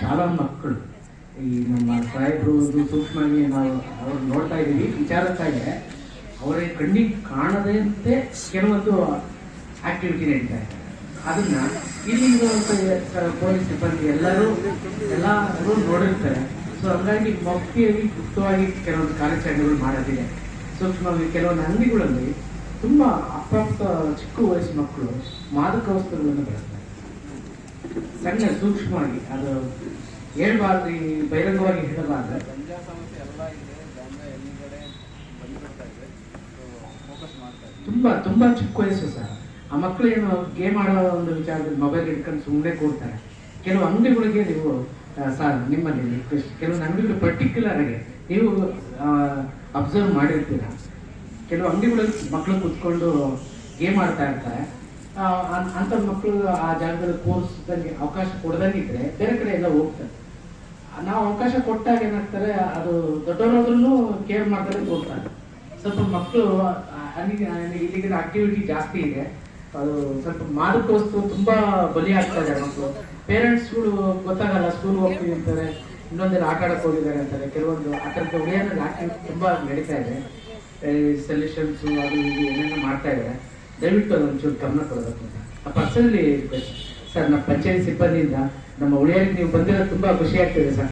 ಶಾಲಾ ಮಕ್ಕಳು. ಈ ನಮ್ಮ ಸಾಹೇಬರು ಸೂಕ್ಷ್ಮವಾಗಿ ನಾವು ಅವ್ರು ನೋಡ್ತಾ ಇದ್ದೀವಿ ಅವರೇ ಅವರ ಕಣ್ಣಿಗೆ ಕಾಣದಂತೆ ಕೆಲವೊಂದು ಆಕ್ಟಿವಿಟಿ ನಡೀತಾ ಇದೆ. ಅದನ್ನ ಇಲ್ಲಿ ಪೊಲೀಸ್ ಸಿಬ್ಬಂದಿ ಎಲ್ಲರೂ ಎಲ್ಲರೂ ನೋಡಿರ್ತಾರೆ. ಸೊ ಹಂಗಾಗಿ ಮಕ್ಕಳಿಗೆ ಗುಪ್ತವಾಗಿ ಕೆಲವೊಂದು ಕಾರ್ಯಾಚರಣೆಗಳು ಮಾಡೋದಿದೆ. ಸೂಕ್ಷ್ಮವಾಗಿ ಕೆಲವೊಂದು ಅಂಗಡಿಗಳಲ್ಲಿ ತುಂಬಾ ಅಪ್ರಾಪ್ತ ಚಿಕ್ಕ ವಯಸ್ಸು ಮಕ್ಕಳು ಮಾದಕ ವಸ್ತುಗಳನ್ನು ಬಳಸ್ತಾರೆ. ಸಣ್ಣ ಸೂಕ್ಷ್ಮವಾಗಿ, ಅದು ಹೇಳ್ಬಾರ್ದು, ಈ ಬಹಿರಂಗವಾಗಿ ಹೇಳಬಾರ್ದು. ತುಂಬಾ ತುಂಬಾ ಚಿಕ್ಕ ವಯಸ್ಸು ಸರ್ ಆ ಮಕ್ಕಳು ಏನು ಗೇಮ್ ಆಡೋ ಒಂದು ವಿಚಾರದಲ್ಲಿ ಮೊಬೈಲ್ ಹಿಡ್ಕೊಂಡು ಸುಮ್ಮನೆ ಕೂಡ್ತಾರೆ. ಕೆಲವು ಅಂಗಡಿಗಳಿಗೆ ನೀವು ಸರ್, ನಿಮ್ಮಲ್ಲಿ ಕೆಲವು ಅಂಗಡಿಗಳು ಪರ್ಟಿಕ್ಯುಲರ್ ಆಗಿ ನೀವು ಅಬ್ಸರ್ವ್ ಮಾಡಿರ್ತೀರ. ಕೆಲವು ಅಂಗಡಿಗಳಲ್ಲಿ ಮಕ್ಕಳು ಕೂತ್ಕೊಂಡು ಗೇಮ್ ಆಡ್ತಾ ಇರ್ತಾರೆ. ಅಂಥ ಮಕ್ಕಳು ಆ ಜಾಗದಲ್ಲಿ ಕೂರಿಸ್ದಂಗೆ ಅವಕಾಶ ಕೊಡ್ದಂಗಿದ್ರೆ ಬೇರೆ ಕಡೆ ಎಲ್ಲ ಹೋಗ್ತಾರೆ. ನಾವು ಅವಕಾಶ ಕೊಟ್ಟಾಗ ಏನಾಗ್ತಾರೆ, ಅದು ದೊಡ್ಡವರಾದ್ರೂ ಕೇರ್ ಮಾಡ್ತಾರೆ ಹೋಗ್ತಾರೆ. ಸ್ವಲ್ಪ ಮಕ್ಕಳು ಇಲ್ಲಿಗಿನ ಆಕ್ಟಿವಿಟಿ ಜಾಸ್ತಿ ಇದೆ. ಅದು ಸ್ವಲ್ಪ ಮಾದಕ ವಸ್ತು ತುಂಬಾ ಬಲಿ ಆಗ್ತಾ ಇದೆ ಮಕ್ಕಳು ಪೇರೆಂಟ್ಸ್ಗಳು ಗೊತ್ತಾಗಲ್ಲ ಸ್ಕೂಲ್ ಹೋಗ್ತೀವಿ ಅಂತಾರೆ, ಇನ್ನೊಂದೆಲ್ಲ ಆಟ ಆಡಕ್ಕೆ ಹೋಗಿದ್ದಾರೆ ಅಂತಾರೆ. ಕೆಲವೊಂದು ಆ ಥರದ ಉಳಿಯೋದ್ರಲ್ಲಿ ಆಕ್ಟಿವಿಟಿ ತುಂಬಾ ನಡೀತಾ ಇದೆ. ಸೊಲ್ಯೂಷನ್ಸ್ ಅದು ಇದು ಏನೇನೋ ಮಾಡ್ತಾ ಇದ್ದಾರೆ ದಯವಿಟ್ಟು ಅದೊಂಚೂರು ಗಮನ ಕೊಡಬೇಕು ಆ ಪರ್ಸನಲಿ ಸರ್, ನಮ್ಮ ಪಂಚಾಯತ್ ಸಿಬ್ಬಂದಿಯಿಂದ ನಮ್ಮ ಉಳಿಯಲ್ಲಿ ನೀವು ಬಂದಿರೋದು ತುಂಬಾ ಖುಷಿ ಆಗ್ತಿದೆ ಸರ್.